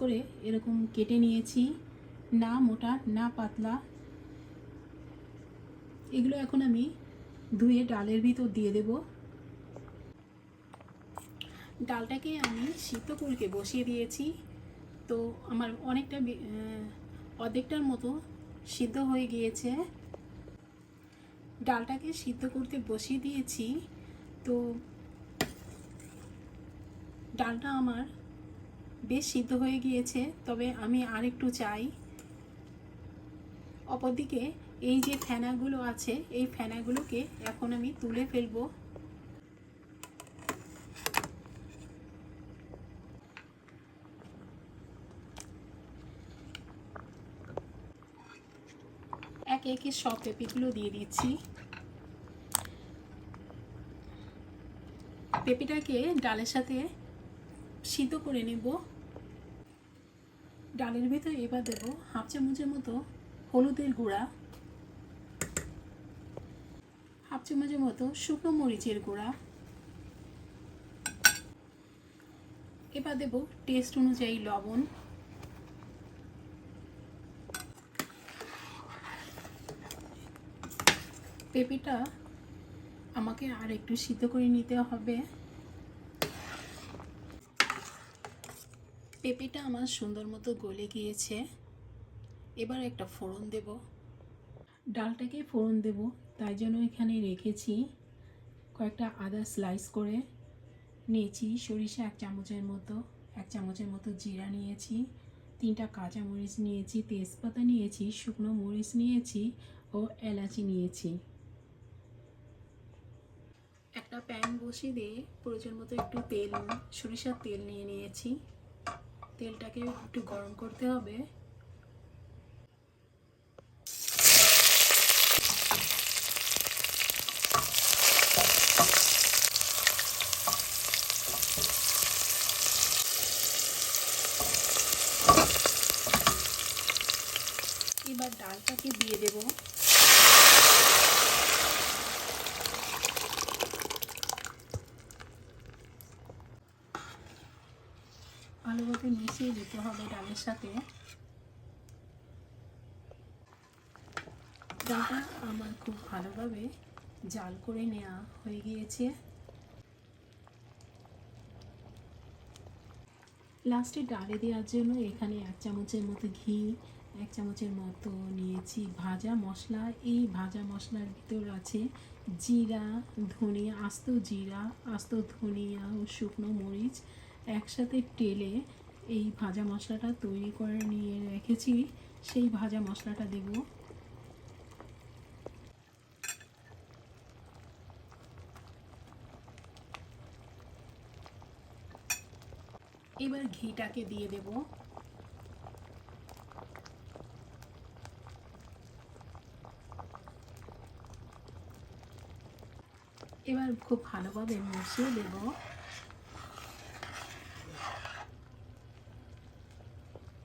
করে এরকম কেটে নিয়েছি। না মোটা, না পাতলা। এগুলো এখন আমি ধুয়ে ডালের ভিতর দিয়ে দেব। ডালটাকে আমি সিদ্ধ করে বসিয়ে দিয়েছি। তো আমার অনেকটা অর্ধেকটার মতো সিদ্ধ হয়ে গিয়েছে। ডালটাকে সিদ্ধ করতে বসিয়ে দিয়েছি। তো ডালটা আমার বেশ সিদ্ধ হয়ে গিয়েছে, তবে আমি আরেকটু চাই। অপরদিকে, এই যে ফেনাগুলো আছে, এই ফেনাগুলোকে এখন আমি তুলে ফেলব। একে একে সব পেঁপেগুলো দিয়ে দিচ্ছি। পেঁপেটাকে ডালের সাথে সিদ্ধ করে নেব। ডালের ভিতরে এবার দেবো হাফ চামচের মতো হলুদের গুঁড়া, হাফ চামচের মতো শুকনো মরিচের গুঁড়া। এবার দেবো টেস্ট অনুযায়ী লবণ। পেঁপেটা আমাকে আর একটু সিদ্ধ করে নিতে হবে। পেঁপেটা আমার সুন্দর মতো গলে গিয়েছে। এবার একটা ফোড়ন দেব। ডালটাকে ফোড়ন দেব, তাই জন্য এখানে রেখেছি কয়েকটা আদা স্লাইস করে। নিয়েছি সরিষা এক চামচের মতো, এক চামচের মতো জিরা নিয়েছি, তিনটা কাঁচা মরিচ নিয়েছি, তেজপাতা নিয়েছি, শুকনো মরিচ নিয়েছি ও এলাচি নিয়েছি। একটা প্যান বসিয়ে দিয়ে প্রয়োজন মতো একটু তেল, সরিষার তেল নিয়ে নিয়েছি। তেলটাকে একটু গরম করতে হবে। এবার ডালটাকে দিয়ে দেবো। ভালোভাবে মিশিয়ে দিতে হবে ডালের সাথে। ডালটা আমার খুব ভালোভাবে জাল করে নেওয়া হয়ে গিয়েছে। লাস্টে ডালে দেওয়ার জন্য এখানে এক চামচের মতো ঘি, এক চামচের মতো নিয়েছি ভাজা মশলা। এই ভাজা মশলার ভিতর আছে জিরা, ধনিয়া, আস্ত জিরা, আস্ত ধনিয়া ও শুকনো মরিচ। একসাথে টেলে এই ভাজা মশলাটা তৈরি করে নিয়ে রেখেছি। সেই ভাজা মশলাটা দেব। এবার ঘিটাকে দিয়ে দেব। এবার খুব ভালোভাবে মিশিয়ে দেবো।